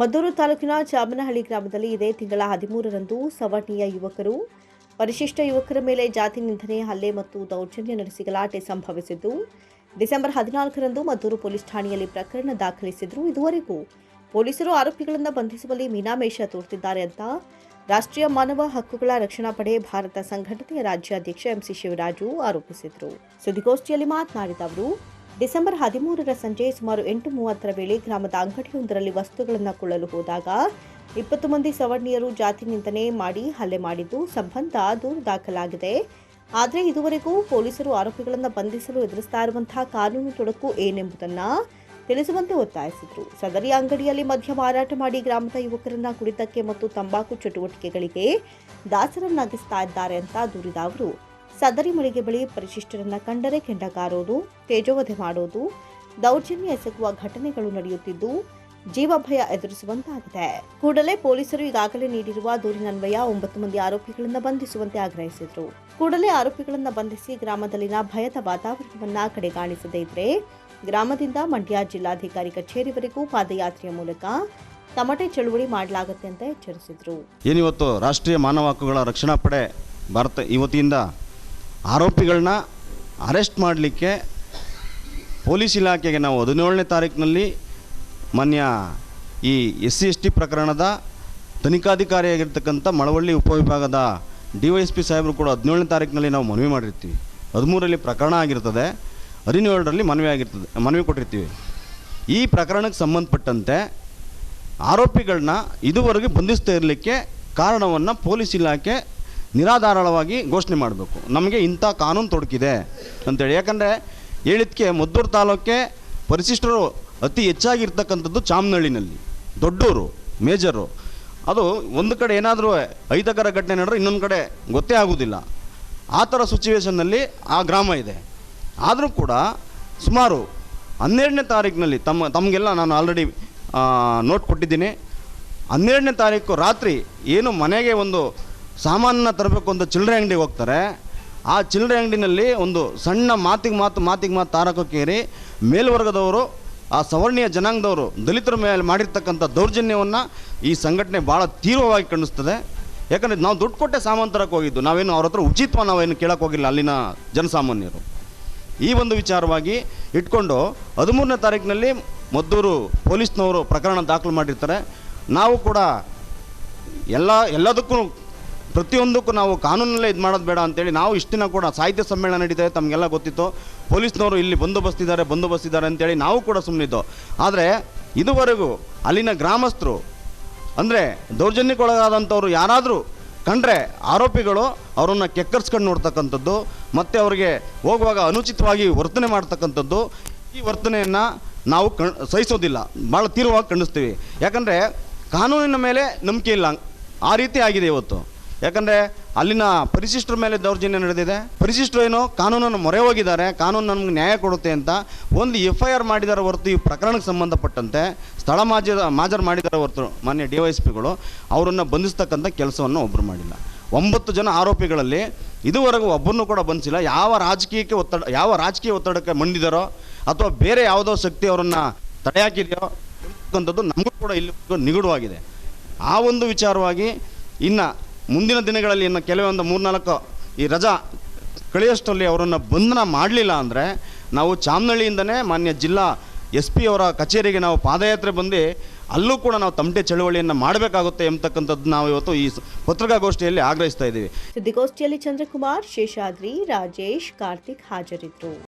ಮದ್ದೂರು ತಾಲೂಕಿನ ಚಾಮನಹಳ್ಳಿ ಗ್ರಾಮದಲ್ಲಿ ಇದೇ ತಿಂಗಳ ಹದಿಮೂರರಂದು ಸವರ್ಣೀಯ ಯುವಕರು, ಪರಿಶಿಷ್ಟ ಯುವಕರ ಮೇಲೆ ಜಾತಿ ನಿಂದನೆ, ಹಲ್ಲೆ ಮತ್ತು ದೌರ್ಜನ್ಯ ನಡೆಸಿ ಗಲಾಟೆ ಸಂಭವಿಸಿದ್ದು, ಡಿಸೆಂಬರ್ ಹದಿನಾಲ್ಕರಂದು ಮದ್ದೂರು ಪೊಲೀಸ್ ಠಾಣೆಯಲ್ಲಿ ಪ್ರಕರಣ ದಾಖಲಿಸಿದ್ರು. ಇದುವರೆಗೂ ಪೊಲೀಸರು ಆರೋಪಿಗಳನ್ನು ಬಂಧಿಸುವಲ್ಲಿ ಮೀನಾಮೇಷ ತೋರುತ್ತಿದ್ದಾರೆ ಅಂತ ರಾಷ್ಟ್ರೀಯ ಮಾನವ ಹಕ್ಕುಗಳ ರಕ್ಷಣಾ ಪಡೆ ಭಾರತ ಸಂಘಟನೆಯ ರಾಜ್ಯಾಧ್ಯಕ್ಷ ಎಂಸಿ ಶಿವರಾಜು ಆರೋಪಿಸಿದರು. ಸುದ್ದಿಗೋಷ್ಠಿಯಲ್ಲಿ ಮಾತನಾಡಿದ ಅವರು ಡಿಸೆಂಬರ್ ಹದಿಮೂರರ ಸಂಜೆ ಸುಮಾರು ಎಂಟು ಮೂವತ್ತರ ವೇಳೆ ಗ್ರಾಮದ ಅಂಗಡಿಯೊಂದರಲ್ಲಿ ವಸ್ತುಗಳನ್ನು ಕೊಳ್ಳಲು ಹೋದಾಗ ಇಪ್ಪತ್ತು ಮಂದಿ ಸವರ್ಣೀಯರು ಜಾತಿ ನಿಂದನೆ ಮಾಡಿ ಹಲ್ಲೆ ಮಾಡಿದ್ದು ಸಂಬಂಧ ದೂರು ದಾಖಲಾಗಿದೆ. ಆದರೆ ಇದುವರೆಗೂ ಪೊಲೀಸರು ಆರೋಪಿಗಳನ್ನು ಬಂಧಿಸಲು ಎದುರಿಸ್ತಾ ಇರುವಂತಹ ಕಾನೂನು ತೊಡಕು ಏನೆಂಬುದನ್ನು ತಿಳಿಸುವಂತೆ ಒತ್ತಾಯಿಸಿದರು. ಸದರಿ ಅಂಗಡಿಯಲ್ಲಿ ಮದ್ಯ ಮಾರಾಟ ಮಾಡಿ ಗ್ರಾಮದ ಯುವಕರನ್ನ ಕುಡಿತಕ್ಕೆ ಮತ್ತು ತಂಬಾಕು ಚಟುವಟಿಕೆಗಳಿಗೆ ದಾಸರನ್ನಾಗಿಸ್ತಾ ಇದ್ದಾರೆ ಅಂತ ದೂರಿದ ಅವರು. ಸದರಿ ಮಳಿಗೆ ಬಳಿ ಪರಿಶಿಷ್ಟರನ್ನ ಕಂಡರೆ ಕೆಂಡಗಾರೋದು, ತೇಜೋವಧೆ ಮಾಡೋದು, ದೌರ್ಜನ್ಯ ಎಸಗುವ ಘಟನೆಗಳು ನಡೆಯುತ್ತಿದ್ದು ಜೀವಭಯ ಎದುರಿಸುವಂತಾಗಿದೆ. ಕೂಡಲೇ ಪೊಲೀಸರು ಈಗಾಗಲೇ ನೀಡಿರುವ ದೂರಿನನ್ವಯ ಒಂಬತ್ತು ಮಂದಿ ಆರೋಪಿಗಳನ್ನು ಬಂಧಿಸುವಂತೆ ಆಗ್ರಹಿಸಿದರು. ಕೂಡಲೇ ಆರೋಪಿಗಳನ್ನು ಬಂಧಿಸಿ ಗ್ರಾಮದಲ್ಲಿನ ಭಯದ ವಾತಾವರಣವನ್ನು ಕಡೆಗಾಣಿಸದೇ ಇದ್ರೆ ಗ್ರಾಮದಿಂದ ಮಂಡ್ಯ ಜಿಲ್ಲಾಧಿಕಾರಿ ಕಚೇರಿವರೆಗೂ ಪಾದಯಾತ್ರೆಯ ಮೂಲಕ ತಮಟೆ ಚಳುವಳಿ ಮಾಡಲಾಗುತ್ತೆ ಅಂತ ಎಚ್ಚರಿಸಿದರು. ಏನಿವತ್ತು ರಾಷ್ಟ್ರೀಯ ಮಾನವ ಹಕ್ಕುಗಳ ರಕ್ಷಣಾ ಪಡೆ ಭಾರತ ಇವತ್ತಿಂದ ಆರೋಪಿಗಳನ್ನ ಅರೆಸ್ಟ್ ಮಾಡಲಿಕ್ಕೆ ಪೊಲೀಸ್ ಇಲಾಖೆಗೆ ನಾವು ಹದಿನೇಳನೇ ತಾರೀಕಿನಲ್ಲಿ ಮಾನ್ಯ ಈ ಎಸ್ ಸಿ ಎಸ್ ಟಿ ಪ್ರಕರಣದ ತನಿಖಾಧಿಕಾರಿಯಾಗಿರ್ತಕ್ಕಂಥ ಮಳವಳ್ಳಿ ಉಪವಿಭಾಗದ ಡಿ ವೈ ಎಸ್ ಪಿ ಸಾಹೇಬರು ಕೂಡ ಹದಿನೇಳನೇ ತಾರೀಕಿನಲ್ಲಿ ನಾವು ಮನವಿ ಮಾಡಿರ್ತೀವಿ. ಹದಿಮೂರಲ್ಲಿ ಪ್ರಕರಣ ಆಗಿರ್ತದೆ, ಹದಿನೇಳರಲ್ಲಿ ಮನವಿ ಆಗಿರ್ತದೆ, ಮನವಿ ಕೊಟ್ಟಿರ್ತೀವಿ. ಈ ಪ್ರಕರಣಕ್ಕೆ ಸಂಬಂಧಪಟ್ಟಂತೆ ಆರೋಪಿಗಳನ್ನ ಇದುವರೆಗೆ ಬಂಧಿಸ್ತಾ ಇರಲಿಕ್ಕೆ ಕಾರಣವನ್ನು ಪೊಲೀಸ್ ಇಲಾಖೆ ನಿರಾಧಾರವಾಗಿ ಘೋಷಣೆ ಮಾಡಬೇಕು. ನಮಗೆ ಇಂಥ ಕಾನೂನು ತೊಡಕಿದೆ ಅಂತೇಳಿ. ಯಾಕಂದರೆ ಹೇಳಿದ್ಕೆ ಮದ್ದೂರು ತಾಲೂಕೆ ಪರಿಶಿಷ್ಟರು ಅತಿ ಹೆಚ್ಚಾಗಿರ್ತಕ್ಕಂಥದ್ದು ಚಾಮನಹಳ್ಳಿನಲ್ಲಿ. ದೊಡ್ಡೂರು, ಮೇಜರು. ಅದು ಒಂದು ಕಡೆ ಏನಾದರೂ ಐದಕರ ಘಟನೆ ನಡೆದ್ರೆ ಇನ್ನೊಂದು ಕಡೆ ಗೊತ್ತೇ ಆಗೋದಿಲ್ಲ. ಆ ಥರ ಸಿಚುವೇಷನ್ನಲ್ಲಿ ಆ ಗ್ರಾಮ ಇದೆ. ಆದರೂ ಕೂಡ ಸುಮಾರು ಹನ್ನೆರಡನೇ ತಾರೀಕಿನಲ್ಲಿ ತಮ್ಮ, ತಮಗೆಲ್ಲ ನಾನು ಆಲ್ರೆಡಿ ನೋಟ್ ಕೊಟ್ಟಿದ್ದೀನಿ. ಹನ್ನೆರಡನೇ ತಾರೀಕು ರಾತ್ರಿ ಏನು ಮನೆಗೆ ಒಂದು ಸಾಮಾನನ್ನ ತರಬೇಕು ಅಂತ ಚಿಲ್ಲರೆ ಅಂಗಡಿಗೆ ಹೋಗ್ತಾರೆ. ಆ ಚಿಲ್ಲರೆ ಅಂಗಡಿನಲ್ಲಿ ಒಂದು ಸಣ್ಣ ಮಾತಿಗೆ ಮಾತು ಮಾತಿಗೆ ಮಾತು ತಾರಕಕ್ಕೇರಿ ಮೇಲ್ವರ್ಗದವರು, ಆ ಸವರ್ಣೀಯ ಜನಾಂಗದವರು ದಲಿತರ ಮೇಲೆ ಮಾಡಿರ್ತಕ್ಕಂಥ ದೌರ್ಜನ್ಯವನ್ನು ಈ ಸಂಘಟನೆ ಭಾಳ ತೀವ್ರವಾಗಿ ಕಾಣಿಸ್ತದೆ ಯಾಕಂದರೆ ನಾವು ದುಡ್ಡು ಕೊಟ್ಟೆ ಸಾಮಾನು ತರಕ್ಕೆ ಹೋಗಿದ್ದು. ನಾವೇನು ಅವ್ರ ಹತ್ರ ಉಚಿತ್ವ ನಾವೇನು ಕೇಳಕ್ಕೆ ಹೋಗಿಲ್ಲ ಅಲ್ಲಿನ ಜನಸಾಮಾನ್ಯರು. ಈ ಒಂದು ವಿಚಾರವಾಗಿ ಇಟ್ಕೊಂಡು ಹದಿಮೂರನೇ ತಾರೀಕಿನಲ್ಲಿ ಮದ್ದೂರು ಪೊಲೀಸ್ನವರು ಪ್ರಕರಣ ದಾಖಲು ಮಾಡಿರ್ತಾರೆ. ನಾವು ಕೂಡ ಎಲ್ಲ, ಎಲ್ಲದಕ್ಕೂ ಪ್ರತಿಯೊಂದಕ್ಕೂ ನಾವು ಕಾನೂನಲ್ಲೇ ಇದು ಮಾಡೋದು ಬೇಡ ಅಂತೇಳಿ ನಾವು ಇಷ್ಟು ದಿನ ಕೂಡ ಸಾಹಿತ್ಯ ಸಮ್ಮೇಳನ ನಡೀತಾ ಇದೆ ತಮಗೆಲ್ಲ ಗೊತ್ತಿತ್ತು. ಪೊಲೀಸ್ನವರು ಇಲ್ಲಿ ಬಂದೋಬಸ್ತ್ ಇದ್ದಾರೆ ಬಂದೋಬಸ್ತ್ ಇದ್ದಾರೆ ಅಂತೇಳಿ ನಾವು ಕೂಡ ಸುಮ್ಮನಿದ್ದು ಆದರೆ ಇದುವರೆಗೂ ಅಲ್ಲಿನ ಗ್ರಾಮಸ್ಥರು, ಅಂದರೆ ದೌರ್ಜನ್ಯಕ್ಕೊಳಗಾದಂಥವ್ರು ಯಾರಾದರೂ ಕಂಡ್ರೆ ಆರೋಪಿಗಳು ಅವರನ್ನು ಕೆಕ್ಕರ್ಸ್ಕೊಂಡು ನೋಡ್ತಕ್ಕಂಥದ್ದು, ಮತ್ತು ಅವರಿಗೆ ಹೋಗುವಾಗ ಅನುಚಿತವಾಗಿ ವರ್ತನೆ ಮಾಡ್ತಕ್ಕಂಥದ್ದು, ಈ ವರ್ತನೆಯನ್ನು ನಾವು ಕಣ್, ಸಹಿಸೋದಿಲ್ಲ. ಭಾಳ ತೀವ್ರವಾಗಿ ಖಂಡಿಸ್ತೀವಿ. ಯಾಕಂದರೆ ಕಾನೂನಿನ ಮೇಲೆ ನಂಬಿಕೆ ಇಲ್ಲ. ಆ ರೀತಿ ಆಗಿದೆ ಇವತ್ತು. ಯಾಕಂದರೆ ಅಲ್ಲಿನ ಪರಿಶಿಷ್ಟರ ಮೇಲೆ ದೌರ್ಜನ್ಯ ನಡೆದಿದೆ. ಪರಿಶಿಷ್ಟರು ಏನು ಕಾನೂನನ್ನು ಮೊರೆ ಹೋಗಿದ್ದಾರೆ, ಕಾನೂನು ನಮ್ಗೆ ನ್ಯಾಯ ಕೊಡುತ್ತೆ ಅಂತ ಒಂದು ಎಫ್ ಐ ಆರ್ ಮಾಡಿದಾರ ಹೊರತು ಈ ಪ್ರಕರಣಕ್ಕೆ ಸಂಬಂಧಪಟ್ಟಂತೆ ಸ್ಥಳ ಮಾಜ, ಮಾಜರ್ ಮಾಡಿದಾರ ಹೊರತು ಮಾನ್ಯ ಡಿ ವೈ ಎಸ್ ಪಿಗಳು ಅವರನ್ನು ಬಂಧಿಸ್ತಕ್ಕಂಥ ಕೆಲಸವನ್ನು ಒಬ್ಬರು ಮಾಡಿಲ್ಲ. ಒಂಬತ್ತು ಜನ ಆರೋಪಿಗಳಲ್ಲಿ ಇದುವರೆಗೂ ಒಬ್ಬರನ್ನು ಕೂಡ ಬಂಧಿಸಿಲ್ಲ. ಯಾವ ರಾಜಕೀಯಕ್ಕೆ ಒತ್ತಡ, ಯಾವ ರಾಜಕೀಯ ಒತ್ತಡಕ್ಕೆ ಮಂಡಿದಾರೋ ಅಥವಾ ಬೇರೆ ಯಾವುದೋ ಶಕ್ತಿ ಅವರನ್ನು ತಡೆಹಾಕಿದೆಯೋ ಅಂತಕ್ಕಂಥದ್ದು ನಮಗೂ ಕೂಡ ಇಲ್ಲಿ ನಿಗೂಢವಾಗಿದೆ. ಆ ಒಂದು ವಿಚಾರವಾಗಿ ಇನ್ನು ಮುಂದಿನ ದಿನಗಳಲ್ಲಿ ಇನ್ನು ಕೆಲವೊಂದು ಮೂರ್ನಾಲ್ಕು ಈ ರಜಾ ಕಳೆಯಷ್ಟರಲ್ಲಿ ಅವರನ್ನು ಬಂಧನ ಮಾಡಲಿಲ್ಲ ಅಂದರೆ ನಾವು ಚಾಮನಹಳ್ಳಿಯಿಂದನೇ ಮಾನ್ಯ ಜಿಲ್ಲಾ ಎಸ್ ಪಿ ಅವರ ಕಚೇರಿಗೆ ನಾವು ಪಾದಯಾತ್ರೆ ಬಂದು ಅಲ್ಲೂ ಕೂಡ ನಾವು ತಮಟೆ ಚಳುವಳಿಯನ್ನು ಮಾಡಬೇಕಾಗುತ್ತೆ ಎಂಬತಕ್ಕಂಥದ್ದು ನಾವು ಇವತ್ತು ಈ ಪತ್ರಿಕಾಗೋಷ್ಠಿಯಲ್ಲಿ ಆಗ್ರಹಿಸ್ತಾ ಇದ್ದೀವಿ. ಸುದ್ದಿಗೋಷ್ಠಿಯಲ್ಲಿ ಚಂದ್ರಕುಮಾರ್ ಶೇಷಾದ್ರಿ ರಾಜೇಶ್ ಕಾರ್ತಿಕ್ ಹಾಜರಿದ್ದರು.